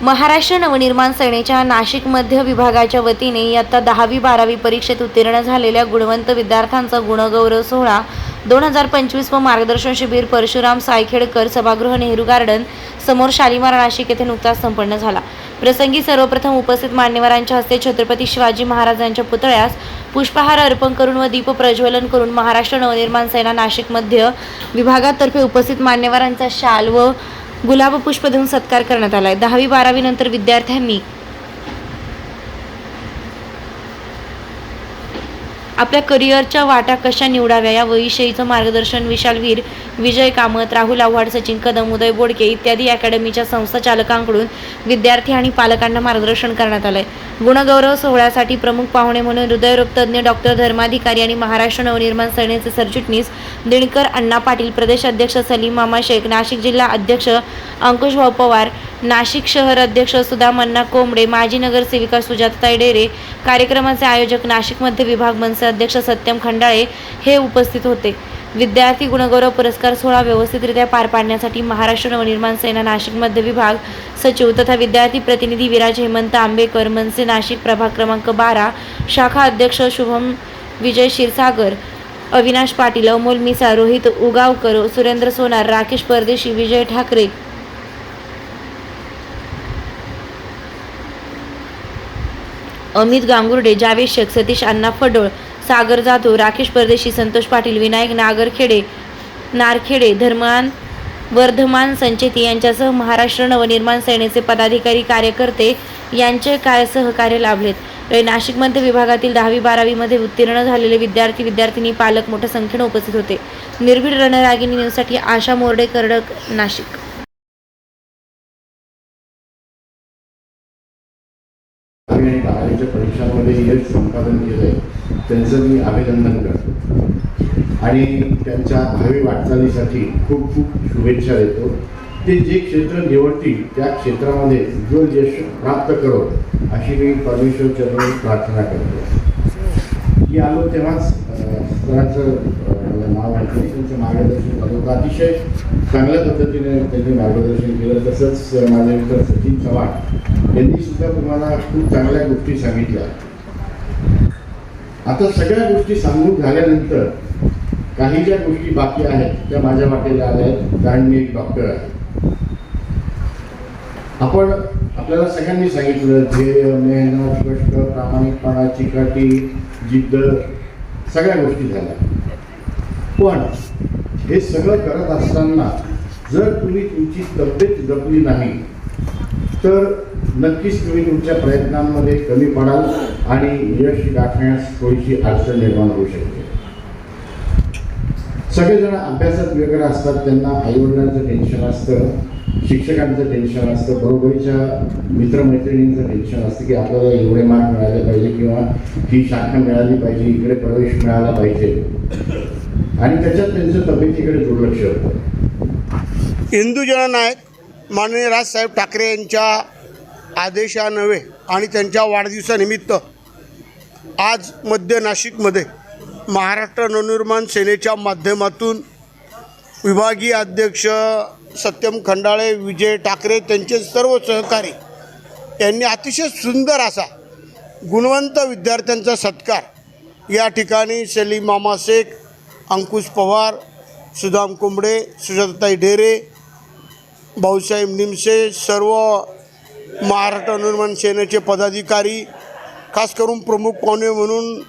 महाराष्ट्र नवनिर्माण सेनेच्या नाशिक मध्य विभागाच्या वतीने इयत्ता दहावी बारावी परीक्षेत उत्तीर्ण झालेल्या गुणवंत विद्यार्थ्यांचा गुणगौरव सोहळा दोन हजार पंचवीस व मार्गदर्शन शिबिर परशुराम सायखेडकर सभागृह नेहरू गार्डन समोर शालिमार नाशिक येथे नुकताच संपन्न झाला. प्रसंगी सर्वप्रथम उपस्थित मान्यवरांच्या हस्ते छत्रपती शिवाजी महाराजांच्या पुतळ्यास पुष्पहार अर्पण करून व दीप प्रज्वलन करून महाराष्ट्र नवनिर्माण सेना नाशिक मध्य विभागातर्फे उपस्थित मान्यवरांचा शाल व गुलाबपुष्प देऊन सत्कार करण्यात आला आहे दहावी बारावी नंतर विद्यार्थ्यांनी आपल्या करिअरच्या वाटा कशा निवडाव्या याविषयीचं मार्गदर्शन विशालवीर विजय कामत राहुल आव्हाड सचिन कदम उदय बोडके इत्यादी अकॅडमीच्या संस्था चालकांकडून विद्यार्थी आणि पालकांना मार्गदर्शन करण्यात आलंय. गुणगौरव सोहळ्यासाठी प्रमुख पाहुणे म्हणून हृदयरोग तज्ज्ञ डॉक्टर धर्माधिकारी आणि महाराष्ट्र नवनिर्माण सेनेचे सरचिटणीस दिनकर अण्णा पाटील प्रदेश अध्यक्ष सलीम मामा शेख नाशिक जिल्हा अध्यक्ष अंकुश भाऊ पवार नाशिक शहर अध्यक्ष सुदाम कोंबडे माजी नगरसेविका सुजाताताई डेरे कार्यक्रमाचे आयोजक नाशिक मध्य विभाग मनसे अध्यक्ष सत्यम खंडाळे हे उपस्थित होते. विद्यार्थी गुणगौरव पुरस्कार सोहळा व्यवस्थितरित्या पार पाडण्यासाठी महाराष्ट्र नवनिर्माण सेना नाशिक मध्य विभाग सचिव तथा विद्यार्थी प्रतिनिधी विराज हेमंत आंबेकर मनसे नाशिक प्रभाग क्रमांक बारा शाखा अध्यक्ष शुभम विजय क्षीरसागर अविनाश पाटील अमोल मिसा रोहित उगावकर सुरेंद्र सोनार राकेश परदेशी विजय ठाकरे अमित गांगुर्डे जावेद शेख सतीश अण्णा फडोळ सागर जाधव राकेश परदेशी संतोष पाटील विनायक नागरखेडे नारखेडे धर्मान वर्धमान संचेती यांच्यासह महाराष्ट्र नवनिर्माण सेनेचे पदाधिकारी कार्यकर्ते यांचे काय सहकार्य लाभलेत? नाशिक मध्य विभागातील दहावी बारावीमध्ये उत्तीर्ण झालेले विद्यार्थी विद्यार्थिनी पालक मोठ्या संख्येने उपस्थित होते. निर्भीड रणरागिनी न्यूजसाठी आशा मोर्डे करडक नाशिक. परीक्षांमध्ये हे संपादन केलं आहे त्यांचं मी अभिनंदन करतो. आणि त्यांच्या भावी वाटचालीसाठी खूप खूप शुभेच्छा देतो. ते जे क्षेत्र निवडतील त्या क्षेत्रामध्ये उज्ज्वल यश प्राप्त करो अशी मी परमेश्वर चरण प्रार्थना करतो. की आलो तेव्हाच सरांचं नाव ऐकलं त्यांचं मार्गदर्शन करतो अतिशय चांगल्या पद्धतीने त्यांनी मार्गदर्शन केलं. तसंच माझे मित्र सचिन चव्हाण यांनी सुद्धा तुम्हाला खूप चांगल्या गोष्टी सांगितल्या. आता सगळ्या गोष्टी सांगून झाल्यानंतर काही ज्या गोष्टी बाकी आहेत त्या माझ्या वाटेला आल्या आहेत कारण मी एक डॉक्टर आहे. आपण आपल्याला सगळ्यांनी सांगितलं ध्येय मेहनत कष्ट प्रामाणिकपणा चिकाटी जिद्द सगळ्या गोष्टी झाल्या. पण हे सगळं करत असताना जर तुम्ही तुमची तब्येत जपली नाही तर नक्कीच तुम्ही तुमच्या प्रयत्नांमध्ये कमी पडाल आणि यश गाठण्यास थोडीशी अडचण निर्माण होऊ शकते. सगळेजण अभ्यासात वेगळे असतात त्यांना आईवडिलांचं टेन्शन असतं शिक्षकांचं टेन्शन असतं बरोबरीच्या मित्रमैत्रिणींचं टेन्शन असतं की आपल्याला एवढे मार्क मिळाले पाहिजे किंवा ही शाखा मिळाली पाहिजे इकडे प्रवेश मिळाला पाहिजे. आणि त्याच्यात त्यांचं तब्येतीकडे दुर्लक्ष होतं. इंदुजना जननायक माननीय राजसाहेब ठाकरे यांच्या आदेशानव्हे आणि त्यांच्या वाढदिवसानिमित्त आज मध्य नाशिकमध्ये महाराष्ट्र नवनिर्माण सेनेच्या माध्यमातून विभागीय अध्यक्ष सत्यम खंडाळे विजय ठाकरे त्यांचे सर्व सहकारी यांनी अतिशय सुंदर असा गुणवंत विद्यार्थ्यांचा सत्कार या ठिकाणी सलीम मामा शेख अंकुश पवार सुदाम कोंबडे सुजाताई ढेरे भाऊसाहेब निमसे सर्व महाराष्ट्र निर्माण सेनेचे पदाधिकारी खास करून प्रमुख पाहुणे म्हणून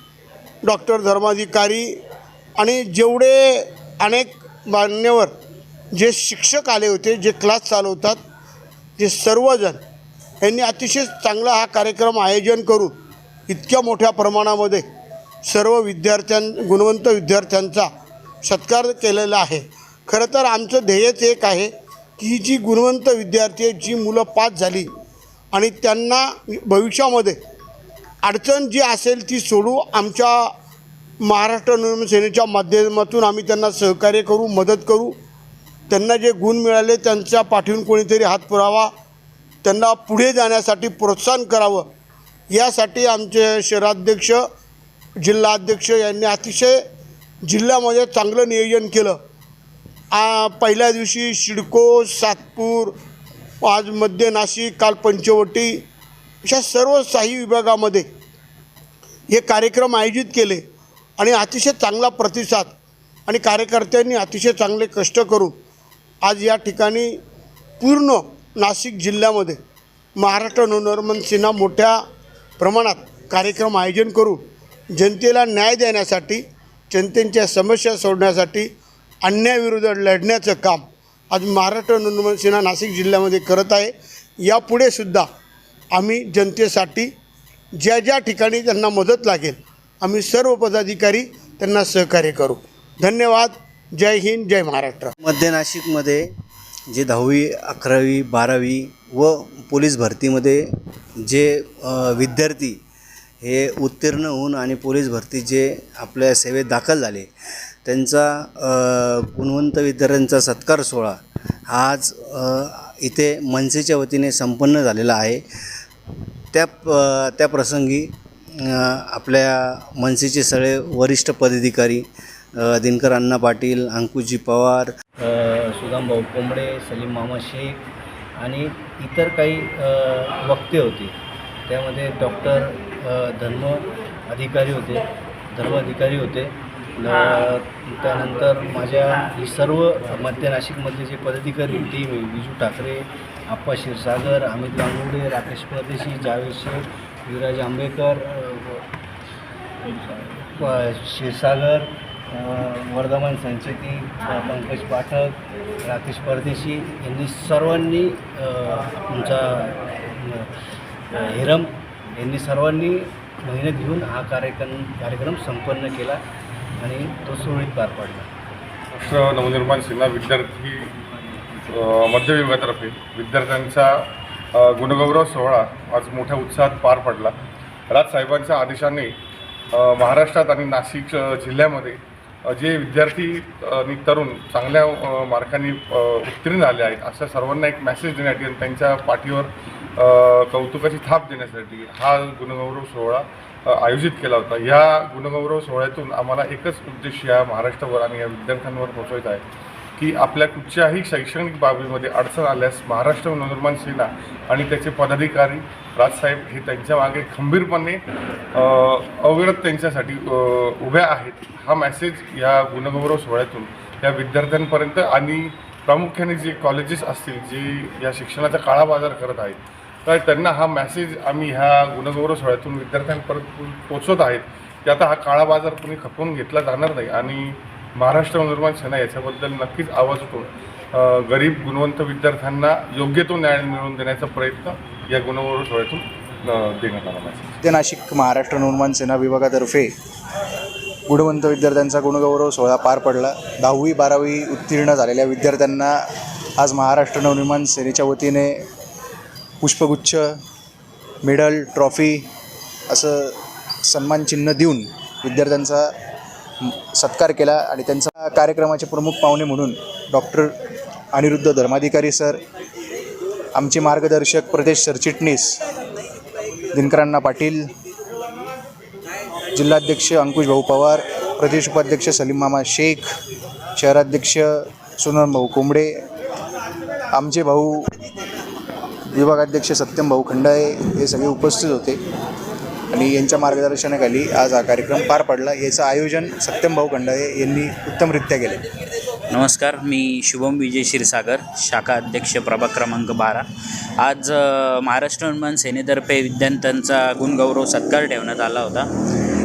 डॉक्टर धर्माधिकारी आणि जेवढे अनेक मान्यवर जे शिक्षक आले होते जे क्लास चालवतात ते सर्वजण यांनी अतिशय चांगला हा कार्यक्रम आयोजन करून इतक्या मोठ्या प्रमाणामध्ये सर्व विद्यार्थ्यां गुणवंत विद्यार्थ्यांचा सत्कार केलेला आहे. खरं तर आमचं ध्येयच एक आहे की ही जी गुणवंत विद्यार्थी जी मुलं पास झाली आणि त्यांना भविष्यामध्ये अडचण जी असेल ती सोडू आमच्या महाराष्ट्र निर्माण सेनेच्या माध्यमातून आम्ही त्यांना सहकार्य करू मदत करू. त्यांना जे गुण मिळाले त्यांच्या पाठीवून कोणीतरी हात पुरावा. त्यांना पुढे जाण्यासाठी प्रोत्साहन करावं. यासाठी आमचे शहराध्यक्ष जिल्हाध्यक्ष यांनी अतिशय जिल्ह्यामध्ये चांगलं नियोजन केलं. आ, पहिल्या दिवशी शिडको सातपूर आज मध्य नाशिक काल पंचवटी अशा सर्व साही विभागामध्ये हे कार्यक्रम आयोजित केले आणि अतिशय चांगला प्रतिसाद आणि कार्यकर्त्यांनी अतिशय चांगले कष्ट करून आज या ठिकाणी पूर्ण नाशिक जिल्ह्यामध्ये महाराष्ट्र नवनिर्माण सेना मोठ्या प्रमाणात कार्यक्रम आयोजन करून जनतेला न्याय देण्यासाठी जनतेच्या समस्या सोडण्यासाठी अन्यायाविरुद्ध लढण्याचं काम आज महाराष्ट्र नंदुरबार सेना नाशिक जिल्ह्यामध्ये करत आहे. यापुढे सुद्धा आम्ही जनतेसाठी ज्या ज्या ठिकाणी त्यांना मदत लागेल आम्ही सर्व पदाधिकारी त्यांना सहकार्य करू. धन्यवाद. जय हिंद जय महाराष्ट्र. मध्य नाशिकमध्ये जे दहावी अकरावी बारावी व पोलीस भरतीमध्ये जे विद्यार्थी हे उत्तीर्ण होऊन आणि पोलीस भरती जे आपल्या सेवेत दाखल झाले त्यांचा गुणवंत विद्यार्थ्यांचा सत्कार सोहळा हा आज इथे मनसेच्या वतीने संपन्न झालेला आहे. त्या त्या प्रसंगी आपल्या मनसेचे सगळे वरिष्ठ पदाधिकारी दिनकर अण्णा पाटील अंकुजी पवार सुदामभाऊ कोंबडे सलीम मामा शेख आणि इतर काही वक्ते होते. त्यामध्ये डॉक्टर धर्म अधिकारी होते धर्म अधिकारी होते. त्यानंतर माझ्या ही सर्व मध्य नाशिकमधले जे पदाधिकारी टीम आहे विजू ठाकरे आप्पा क्षीरसागर अमित लांगुडे राकेश परदेशी जावेद शेख युवराज आंबेकर क्षीरसागर वर्धमान संचेती पंकज पाठक राकेश परदेशी यांनी सर्वांनी तुमचा हिरम यांनी सर्वांनी मेहनत घेऊन हा कार्यक्रम कार्यक्रम संपन्न केला. आणि तो सुरळीत पार पडला. महाराष्ट्र नवनिर्माण सेना विद्यार्थी मध्य विभागातर्फे विद्यार्थ्यांचा गुणगौरव सोहळा आज मोठ्या उत्साहात पार पडला. राजसाहेबांच्या आदेशाने महाराष्ट्रात आणि नाशिक जिल्ह्यामध्ये जे विद्यार्थी आणि तरुण चांगल्या अ, मार्कांनी उत्तीर्ण झाले आहेत अशा सर्वांना एक मेसेज देण्यासाठी आणि त्यांच्या पाठीवर कौतुकाची थाप देण्यासाठी हा गुणगौरव सोहळा आयोजित केला होता. या गुणगौरव सोहळ्यातून आम्हाला एकच उद्देश या महाराष्ट्रावर आणि या विद्यार्थ्यांवर पोहोचवायचा आहे. की आपल्या कुठच्याही शैक्षणिक बाबीमध्ये अडचण आल्यास महाराष्ट्र नवनिर्माण सेना आणि त्याचे पदाधिकारी राजसाहेब हे त्यांच्या मागे खंबीरपणे अविरत त्यांच्यासाठी उभ्या आहेत. हा मेसेज या गुणगौरव सोहळ्यातून या विद्यार्थ्यांपर्यंत आणि प्रामुख्याने जे कॉलेजेस असतील जे या शिक्षणाचा काळा बाजार करत आहेत तर त्यांना हा मेसेज आम्ही ह्या गुणगौरव सोहळ्यातून विद्यार्थ्यांपर्यंत पोचवत आहेत. की आता हा काळा बाजार कोणी खपवून घेतला जाणार नाही आणि महाराष्ट्र निर्माण सेना याच्याबद्दल नक्कीच आवाज उठून गरीब गुणवंत विद्यार्थ्यांना योग्य तो न्याय मिळवून देण्याचा प्रयत्न या गुणगौरव शाळेतून देण्यात आला आहे. नाशिक महाराष्ट्र नवनिर्माण सेना विभागातर्फे गुणवंत विद्यार्थ्यांचा गुणगौरव सोहळा पार पडला. दहावी बारावी उत्तीर्ण झालेल्या विद्यार्थ्यांना आज महाराष्ट्र नवनिर्माण सेनेच्या वतीने पुष्पगुच्छ मेडल ट्रॉफी असं सन्मानचिन्ह देऊन विद्यार्थ्यांचा सत्कार केला आणि त्यांचा कार्यक्रमाचे प्रमुख पाहुणे म्हणून डॉक्टर अनिरुद्ध धर्माधिकारी सर आमचे मार्गदर्शक प्रदेश सरचिटणीस दिनकरांना पाटील जिल्हाध्यक्ष अंकुश भाऊ पवार प्रदेश उपाध्यक्ष सलीम मामा शेख शहराध्यक्ष सुनन भाऊ कोंबडे आमचे भाऊ विभागाध्यक्ष सत्यम भाऊ खंडाळे हे सगळे उपस्थित होते. आणि यांच्या मार्गदर्शनाखाली आज हा कार्यक्रम पार पडला. याचं आयोजन सत्यम भाऊ खंडाळे यांनी उत्तमरित्या केले. नमस्कार मी शुभम विजय क्षीरसागर शाखा अध्यक्ष प्रभाग क्रमांक बारा. आज महाराष्ट्र निर्माण सेनेतर्फे विद्यार्थ्यांचा गुणगौरव सत्कार ठेवण्यात आला होता.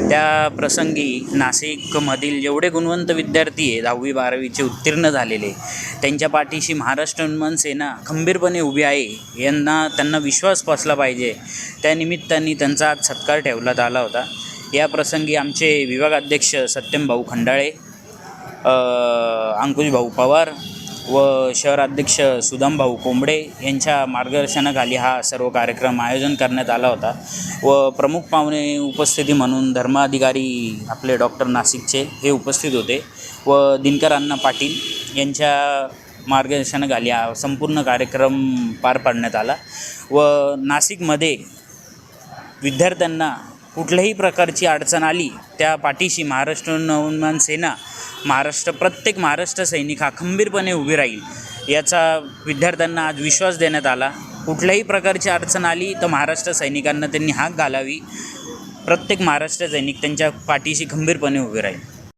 त्या प्रसंगी नाशिकमधील जेवढे गुणवंत विद्यार्थी आहे दहावी बारावीचे उत्तीर्ण झालेले त्यांच्या पाठीशी महाराष्ट्र उन्मन सेना खंबीरपणे उभी आहे यांना त्यांना विश्वास बसला पाहिजे. त्यानिमित्ताने त्यांचा आज सत्कार ठेवण्यात आला होता. या प्रसंगी आमचे विभागाध्यक्ष सत्यम भाऊ खंडाळे अंकुश भाऊ पवार व शहराध्यक्ष सुदामभाऊ कोंबडे यांच्या मार्गदर्शनाखाली हा सर्व कार्यक्रम आयोजन करण्यात आला होता. व प्रमुख पाहुणे उपस्थिती म्हणून धर्माधिकारी आपले डॉक्टर नाशिकचे हे उपस्थित होते. व दिनकर अण्णा पाटील यांच्या मार्गदर्शनाखाली हा संपूर्ण कार्यक्रम पार पाडण्यात आला. व नाशिकमध्ये विद्यार्थ्यांना कुठल्याही प्रकारची अडचण आली त्या पाठीशी महाराष्ट्र नवनिर्माण सेना महाराष्ट्र प्रत्येक महाराष्ट्र सैनिक हा खंबीरपणे उभी राहील याचा विद्यार्थ्यांना आज विश्वास देण्यात आला. कुठल्याही प्रकारची अडचण आली तर महाराष्ट्र सैनिकांना त्यांनी हाक घालावी. प्रत्येक महाराष्ट्र सैनिक त्यांच्या पाठीशी खंबीरपणे उभे राहील.